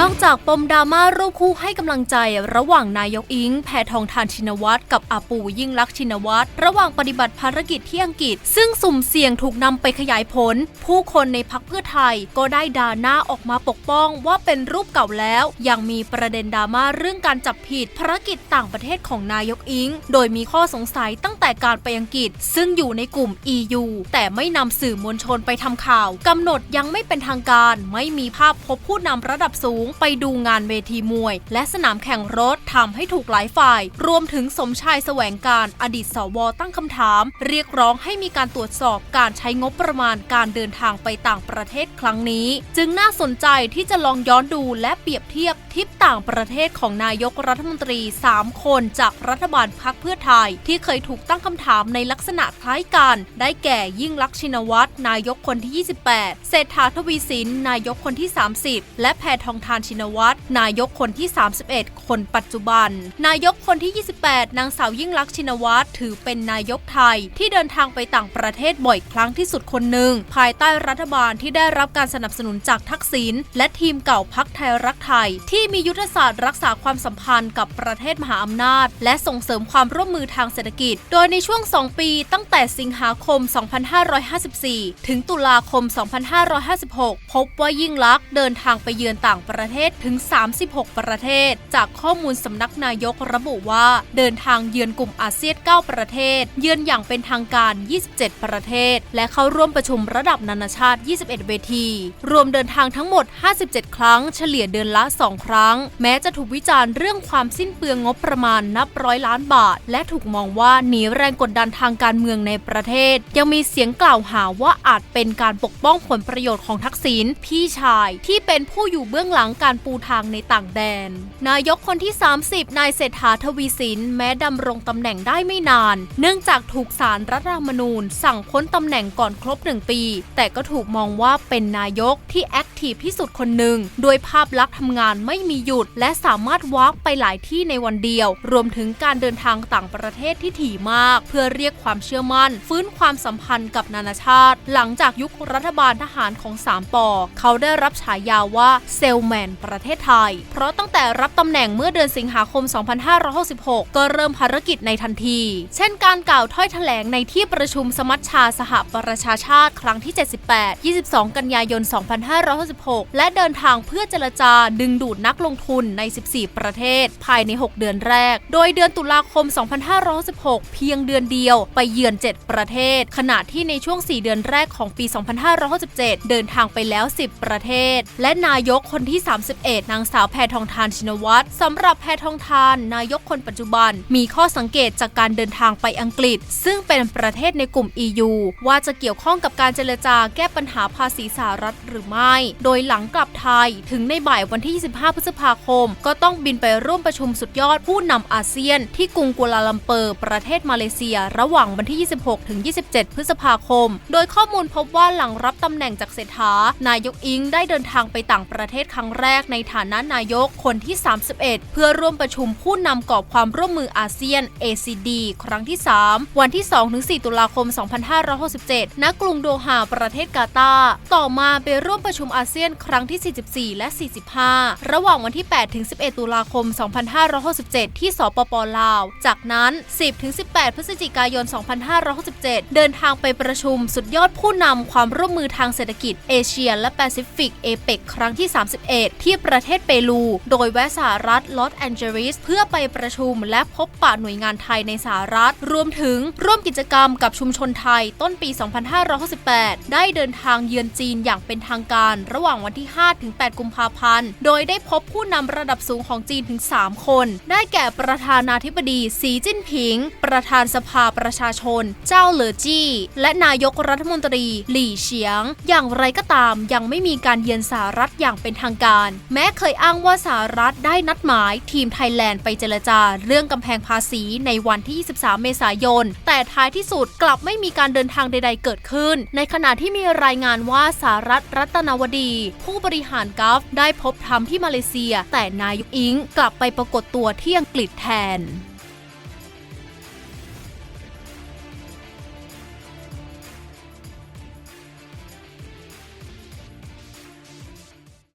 นอกจากปมดราม่ารูปคู่ให้กำลังใจระหว่างนายกอิง แพทองทานชินวัตรกับอาปูยิ่งลักษณ์ชินวัตรระหว่างปฏิบัติภารกิจที่อังกฤษ ซึ่งสุ่มเสี่ยงถูกนำไปขยายผล ผู้คนในพักเพื่อไทยก็ได้ด่าหน้าออกมาปกป้องว่าเป็นรูปเก่าแล้ว ยังมีประเด็นดราม่าเรื่องการจับผิดภารกิจต่างประเทศของนายกอิง โดยมีข้อสงสัยตั้งแต่การไปอังกฤษ ซึ่งอยู่ในกลุ่ม EU แต่ไม่นำสื่อมวลชนไปทำข่าวกำหนดยังไม่เป็นทางการ ไม่มีภาพพบผู้นำระดับสูงไปดูงานเวทีมวย และสนามแข่งรถทำให้ถูกหลายฝ่าย รวมถึงสมชายแสวงการอดีตสวตั้งคำถาม เรียกร้องให้มีการตรวจสอบการใช้งบประมาณการเดินทางไปต่างประเทศครั้งนี้ จึงน่าสนใจที่จะลองย้อนดูและเปรียบเทียบทิปต่างประเทศของนายกรัฐมนตรี 3 คนจากรัฐบาลพรรคเพื่อไทย ที่เคยถูกตั้งคำถามในลักษณะคล้ายกัน ได้แก่ยิ่งลักษณ์ชินวัตรนายกคนที่ 28 เศรษฐาทวีสินนายกคนที่ 30 และแพทองทานานชินวัตรนายกคนที่ 31 คนปัจจุบัน นายกคนที่ 28 นางสาวยิ่งลักษณ์ชินวัตรถือเป็นนายกไทย ที่เดินทางไปต่างประเทศบ่อยครั้งที่สุดคนหนึ่ง ภายใต้รัฐบาลที่ได้รับการสนับสนุนจากทักษิณและทีมเก่าพักไทยรักไทย ที่มียุทธศาสตร์รักษาความสัมพันธ์กับประเทศมหาอำนาจ และส่งเสริมความร่วมมือทางเศรษฐกิจ โดยในช่วง 2 ปีตั้งแต่สิงหาคม 2554 ถึงตุลาคม 2556 พบว่ายิ่งลักษณ์เดินทางไปเยือนต่างประประเทศถึง 36 ประเทศ จากข้อมูลสำนักนายกระบุว่า เดินทางเยือนกลุ่มอาเซียน 9 ประเทศ เยือนอย่างเป็นทางการ 27 ประเทศ และเข้าร่วมประชุมระดับนานาชาติ 21 เวที รวมเดินทางทั้งหมด 57 ครั้ง เฉลี่ยเดือนละ 2 ครั้ง แม้จะถูกวิจารณ์เรื่องความสิ้นเปลืองงบประมาณนับร้อยล้านบาท และถูกมองว่าหนีแรงกดดันทางการเมืองในประเทศ ยังมีเสียงกล่าวหาว่าอาจเป็นการปกป้องผลประโยชน์ของทักษิณพี่ชายที่เป็นผู้อยู่เบื้องหลังการปูทางในต่างแดน นายกคนที่ 30 นายเศรษฐาทวีสิน แม้ดำรงตำแหน่งได้ไม่นาน เนื่องจากถูกสารรัฐธรรมนูญ สั่งพ้นตำแหน่งก่อนครบหนึ่งปี แต่ก็ถูกมองว่าเป็นนายกที่แอคทีฟที่สุดคนหนึ่งโดยภาพลักษณ์ทำงานไม่มีหยุด และสามารถวอล์กไปหลายที่ในวันเดียว รวมถึงการเดินทางต่างประเทศที่ถี่มาก เพื่อเรียกความเชื่อมั่น ฟื้นความสัมพันธ์กับนานาชาติ หลังจากยุครัฐบาลทหารของสามปอเขาได้รับฉายาว่าเซลแมนประเทศไทย เพราะตั้งแต่รับตำแหน่งเมื่อเดือนสิงหาคม 2566 ก็เริ่มภารกิจในทันที เช่นการกล่าวถ้อยแถลงในที่ประชุมสมัชชาสหประชาชาติ ครั้งที่ 78 22 กันยายน 2566 และเดินทางเพื่อเจรจาดึงดูดนักลงทุนใน 14 ประเทศ ภายใน 6 เดือนแรก โดยเดือนตุลาคม 2566 เพียงเดือนเดียวไปเยือน 7 ประเทศ ขณะที่ในช่วง 4 เดือนแรกของปี 2567 เดินทางไปแล้ว 10 ประเทศ และนายกคนที่31 นางสาวแพทองทานชินวัตรสำหรับแพทองทาน นายกคนปัจจุบัน มีข้อสังเกตจากการเดินทางไปอังกฤษ ซึ่งเป็นประเทศในกลุ่ม EU ว่าจะเกี่ยวข้องกับการเจรจาแก้ปัญหาภาษีสหรัฐหรือไม่ โดยหลังกลับไทยถึงในบ่ายวันที่ 25 พฤษภาคม ก็ต้องบินไปร่วมประชุมสุดยอดผู้นำอาเซียน ที่กรุงกัวลาลัมเปอร์ ประเทศมาเลเซีย ระหว่างวันที่ 26 ถึง 27 พฤษภาคม โดยข้อมูลพบว่าหลังรับตำแหน่งจากเศรษฐานายกอิงได้เดินทางไปต่างประเทศครั้งแรกในฐานะนายกคนที่ 31 เพื่อร่วมประชุมผู้นำกรอบความร่วมมืออาเซียน ACD ครั้งที่ 3 วันที่ 2-4 ตุลาคม 2567 ณ กรุงโดฮา ประเทศกาตาร์ต่อมาไปร่วมประชุมอาเซียนครั้งที่ 44 และ 45 ระหว่างวันที่ 8-11 ตุลาคม 2567 ที่สปปลาว จากนั้น 10-18 พฤศจิกายน 2567 เดินทางไปประชุมสุดยอดผู้นำความร่วมมือทางเศรษฐกิจเอเชียและแปซิฟิกเอเปกครั้งที่ 31ที่ประเทศเปรู โดยแวะสหรัฐลอสแอนเจลิสเพื่อไปประชุมและพบปะหน่วยงานไทยในสหรัฐ รวมถึงร่วมกิจกรรมกับชุมชนไทยต้นปี 2568 ได้เดินทางเยือนจีนอย่างเป็นทางการ ระหว่างวันที่ 5-8 กุมภาพันธ์ โดยได้พบผู้นำระดับสูงของจีนถึง 3 คน ได้แก่ประธานาธิบดีสีจิ้นผิง ประธานสภาประชาชน เจ้าเหลอจี้ และนายกรัฐมนตรี หลี่เฉียง อย่างไรก็ตามยังไม่มีการเยือนสหรัฐอย่างเป็นทางการการ แม้เคยอ้างว่าสหรัฐได้นัดหมาย ทีมไทยแลนด์ไปเจรจาเรื่องกำแพงภาษีในวันที่ 23 เมษายน แต่ท้ายที่สุดกลับไม่มีการเดินทางใด ๆ เกิดขึ้น ในขณะที่มีรายงานว่าสหรัฐรัตนวดี ผู้บริหารกัฟได้พบทำที่มาเลเซีย แต่นายกอิงกลับไปปรากฏตัวที่อังกฤษแทน